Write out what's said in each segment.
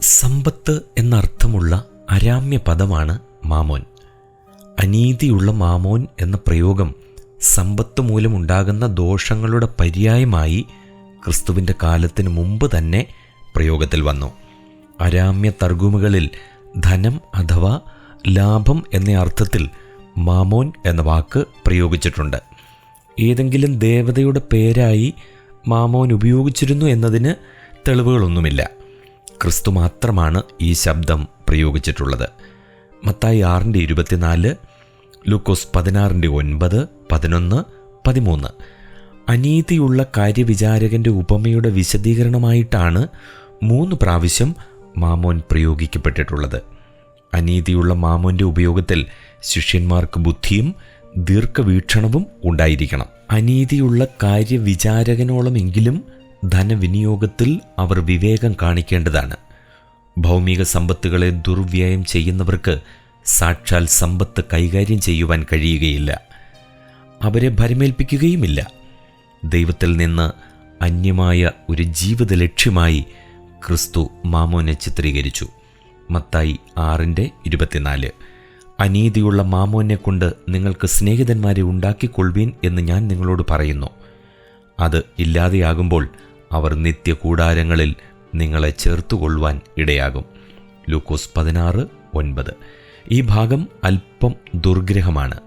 സമ്പത്ത് എന്നർത്ഥമുള്ള അരാമ്യ പദമാണ് മാമോൻ. അനീതിയുള്ള മാമോൻ എന്ന പ്രയോഗം സമ്പത്ത് മൂലമുണ്ടാകുന്ന ദോഷങ്ങളുടെ പര്യായമായി ക്രിസ്തുവിന്റെ കാലത്തിന് മുമ്പ് തന്നെ പ്രയോഗത്തിൽ വന്നു. അരാമ്യ തർഗുമുകളിൽ ധനം അഥവാ ലാഭം എന്ന അർത്ഥത്തിൽ മാമോൻ എന്ന വാക്ക് പ്രയോഗിച്ചിട്ടുണ്ട്. ഏതെങ്കിലും ദേവതയുടെ പേരായി മാമോൻ ഉപയോഗിച്ചിരുന്നു എന്നതിന് തെളിവുകളൊന്നുമില്ല. ക്രിസ്തു മാത്രമാണ് ഈ ശബ്ദം പ്രയോഗിച്ചിട്ടുള്ളത്. മത്തായി ആറിന്റെ ഇരുപത്തിനാല് ലൂക്കോസ് പതിനാറിന്റെ ഒൻപത് പതിനൊന്ന് പതിമൂന്ന്. അനീതിയുള്ള കാര്യവിചാരകന്റെ ഉപമയുടെ വിശദീകരണമായിട്ടാണ് മൂന്ന് പ്രാവശ്യം മാമോൻ പ്രയോഗിക്കപ്പെട്ടിട്ടുള്ളത്. അനീതിയുള്ള മാമോന്റെ ഉപയോഗത്തിൽ ശിഷ്യന്മാർക്ക് ബുദ്ധിയും ദീർഘവീക്ഷണവും ഉണ്ടായിരിക്കണം. അനീതിയുള്ള കാര്യവിചാരകനോളമെങ്കിലും ധനവിനിയോഗത്തിൽ അവർ വിവേകം കാണിക്കേണ്ടതാണ്. ഭൗമിക സമ്പത്തുകളെ ദുർവ്യയം ചെയ്യുന്നവർക്ക് സാക്ഷാൽ സമ്പത്ത് കൈകാര്യം ചെയ്യുവാൻ കഴിയുകയില്ല. അവരെ ഭരമേൽപ്പിക്കുകയുമില്ല. ദൈവത്തിൽ നിന്ന് അന്യമായ ഒരു ജീവിത ലക്ഷ്യമായി ക്രിസ്തു മാമോനെ ചിത്രീകരിച്ചു. മത്തായി ആറിന്റെ ഇരുപത്തിനാല്. അനീതിയുള്ള മാമോനെ കൊണ്ട് നിങ്ങൾക്ക് സ്നേഹിതന്മാരെ ഉണ്ടാക്കിക്കൊള്ളുവീൻ എന്ന് ഞാൻ നിങ്ങളോട് പറയുന്നു. അത് ഇല്ലാതെയാകുമ്പോൾ അവർ നിത്യകൂടാരങ്ങളിൽ നിങ്ങളെ ചേർത്തുകൊള്ളുവാൻ ഇടയാകും. ലൂക്കോസ് പതിനാറ് ഒൻപത്. ഈ ഭാഗം അല്പം ദുർഗ്രഹമാണ്.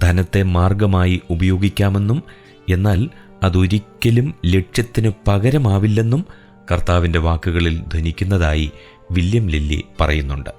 ധനത്തെ മാർഗമായി ഉപയോഗിക്കാമെന്നും എന്നാൽ അതൊരിക്കലും ലക്ഷ്യത്തിന് പകരമാവില്ലെന്നും കർത്താവിന്റെ വാക്കുകളിൽ ധനിക്കുന്നതായി വില്യം ലില്ലി പറയുന്നുണ്ട്.